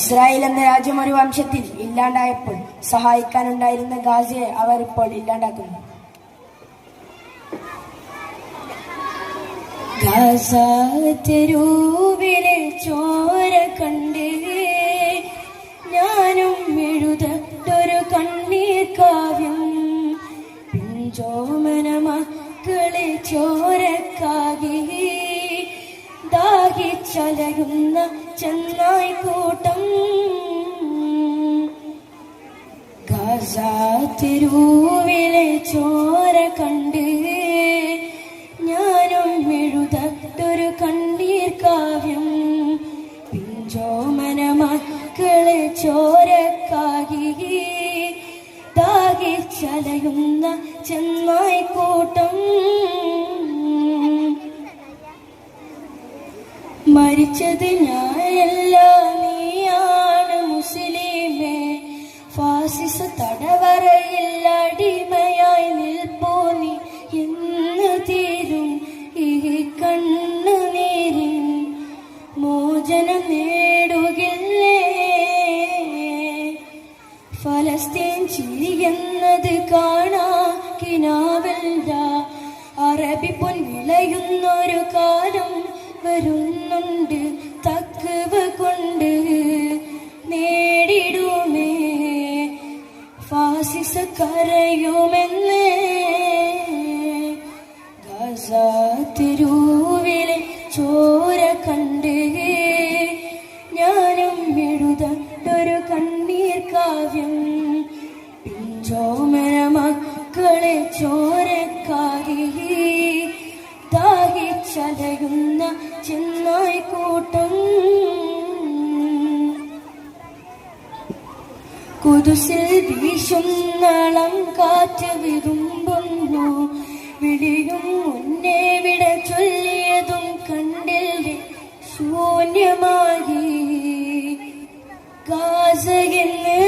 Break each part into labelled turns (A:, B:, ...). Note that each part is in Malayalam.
A: ഇസ്രായേൽ എന്ന രാജ്യം ഒരു വംശത്തിൽ ഇല്ലാണ്ടായപ്പോൾ സഹായിക്കാനുണ്ടായിരുന്ന ഗാസിയെ അവർ ഇപ്പോൾ ഇല്ലാണ്ടാക്കുന്നു. ഗാസ തെരുവിലെ ചോര കണ്ട്. ഞാനും എഴുതട്ടൊരു കണ്ണീർ കാവ്യം. പിഞ്ചോമന മക്കളെ ദാഹിച്ചലയുന്ന ചെന്നായി കൂട്ടം. ഗാസ തെരുവിലെ ചോര കണ്ട് ഞാനും എഴുതട്ടൊരു കണ്ണീർ കാവ്യം. പിഞ്ചോമന മക്കളെ ചോരക്കാകി ചലയുന്ന ചെന്നായി കൂട്ടം. മരിച്ചത് ഞാനല്ല നീയാണ് മുസ്ലിമേ ഫാസിസ തടവറയിൽ അടിമയായി നിൽപ്പോ നീ? എന്ന് തീരും ഈ കണ്ണു നീരിൻ മോചനം നേടുകില്ലേ? ഫലസ്തീൻ ചിരിയെന്നത് കാണാ കിനാവല്ല അറബി പൊൻ വിളയുന്നൊരു കാലം വരുന്നുണ്ട് തക്കവ കൊണ്ട് നേടിടുമേ. ഫാസിസ കരയുമെന്ന് ഗസ തിരുവിലെ ചോര കണ്ട് ഞാനും എഴുതട്ടൊരു കണ്ണീർ കാവ്യം. പിഞ്ചോമന മക്കളെ ചോരക്കാരി. ദാഹിച്ചലയുന്ന ചെന്നായിക്കൂട്ടം കൂട്ടം. കുതുസിൽ വീശുന്നളം കാറ്റ് വിരുമ്പുന്നു വിളിയും മുന്നേ വിട ചൊല്ലിയതും കണ്ടില്ലേ? ശൂന്യമായി. ഗാസയെന്ന്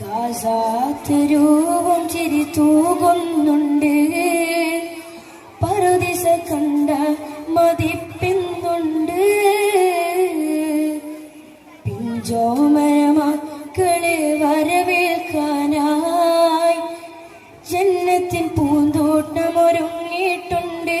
A: ഗാസാത്തരൂപം ചിരി തൂകുന്നുണ്ട്. പറുദിസ കണ്ട മതിപ്പിന്നുണ്ട് പിഞ്ചോമന മക്കളെ വരവേൽക്കാനായി ജന്നത്തിൻ പൂന്തോട്ടമൊരുങ്ങുന്നുണ്ട്